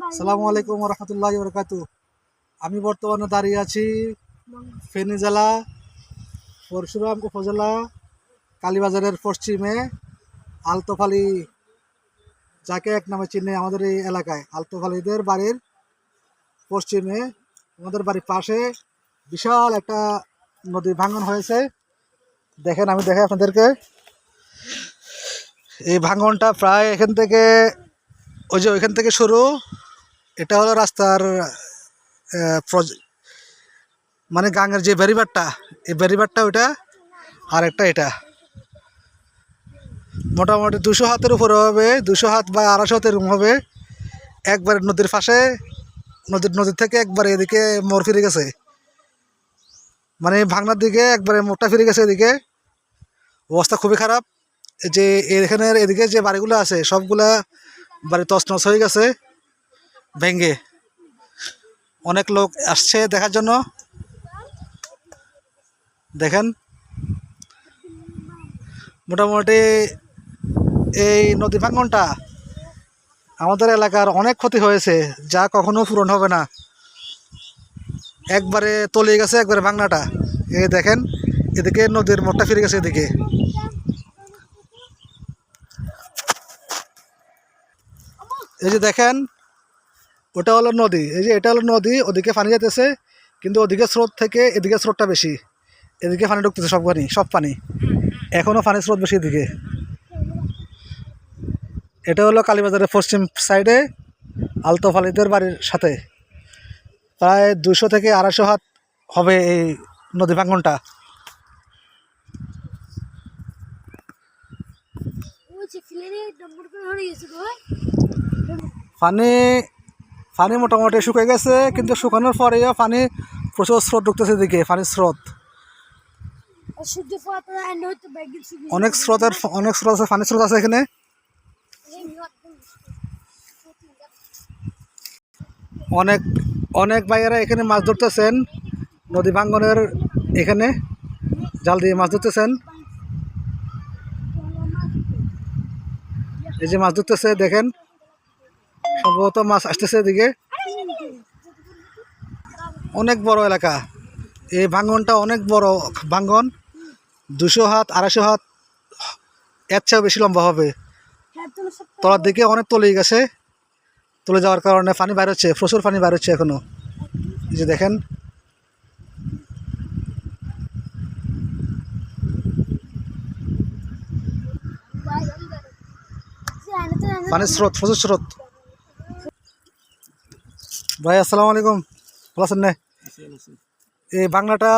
সালামু আলাইকুম রহমতুল্লাহ বরকাতু আমি বর্তমানে দাঁড়িয়ে আছি ফেনী জেলা পরশুরাম, উপজেলা, কালীবাজারের পশ্চিমে আলতোফালি, যাকে এক নামে চিনে আমাদের এই এলাকায়। আলতোফালিদের বাড়ির পশ্চিমে, আমাদের বাড়ির পাশে বিশাল একটা নদী ভাঙন হয়েছে। দেখেন, আমি দেখে আপনাদেরকে। এই ভাঙনটা প্রায় এখান থেকে, ওই যে ওইখান থেকে শুরু। এটা হলো রাস্তার মানে গাঙের যে ব্যারিবারটা এই ব্যারিবারটা ওইটা আর একটা এটা। মোটামুটি দুশো হাতের উপরে হবে, দুশো হাত বা আড়াইশো হাতের এরকম হবে। একবারে নদীর পাশে, নদীর নদীর থেকে একবারে এদিকে মোড় ফিরে গেছে। মানে ভাঙনার দিকে একবারে মোড়টা ফিরে গেছে এদিকে। অবস্থা খুবই খারাপ। যে এখানের এদিকে যে বাড়িগুলো আছে, সবগুলা বাড়ি তছনছ হয়ে গেছে। ভেঙ্গে অনেক লোক আসছে দেখার জন্য। দেখেন, মোটামুটি এই নদী ভাঙ্গনটা আমাদের এলাকার অনেক ক্ষতি হয়েছে, যা কখনো পূরণ হবে না। একবারে তলিয়ে গেছে একবারে ভাঙনাটা। এই দেখেন, এদিকে নদীর মোটটা ফিরে গেছে এদিকে। এই যে দেখেন ওটা হলো নদী। এই যে এটা হলো নদী ওদিকে পানি যেতেছে কিন্তু ওদিকে স্রোত থেকে এদিকে স্রোতটা বেশি। এদিকে পানি ঢুকতেছে সব পানি সব পানি। এখনও পানির স্রোত বেশি এদিকে। এটা হলো কালীবাজারের পশ্চিম সাইডে আলতোফালিদের বাড়ির সাথে। প্রায় দুশো থেকে আড়াইশো হাত হবে এই নদী ভাঙ্গনটা পানি পানি মোটামুটি শুকিয়ে গেছে কিন্তু শুকানোর পরেও পানি প্রচুর স্রোত ঢুকতেছে এদিকে পানির স্রোত। অনেক স্রোতের অনেক স্রোত আছে পানির স্রোত আছে এখানে। অনেক অনেক ভাইয়েরা এখানে মাছ ধরতেছেন নদী ভাঙ্গনের এখানে জাল দিয়ে মাছ ধরতেছেন। এই যে মাছ ধরতেছে দেখেন। সম্ভবত মাছ আসতেছে এদিকে। অনেক বড় এলাকা। এই ভাঙ্গনটা অনেক বড় ভাঙ্গন। দুশো হাত, আড়াইশো হাত, এর চেয়েও বেশি লম্বা হবে। তলার দিকে অনেক তলে গেছে। তলে যাওয়ার কারণে পানি বাইর হচ্ছে, প্রচুর পানি বাইর হচ্ছে এখনও। এই যে দেখেন। পানির স্রোত, প্রচুর স্রোত। ভাই আসসালামু আলাইকুম। ভালো আছেন না? এই বাংলাটা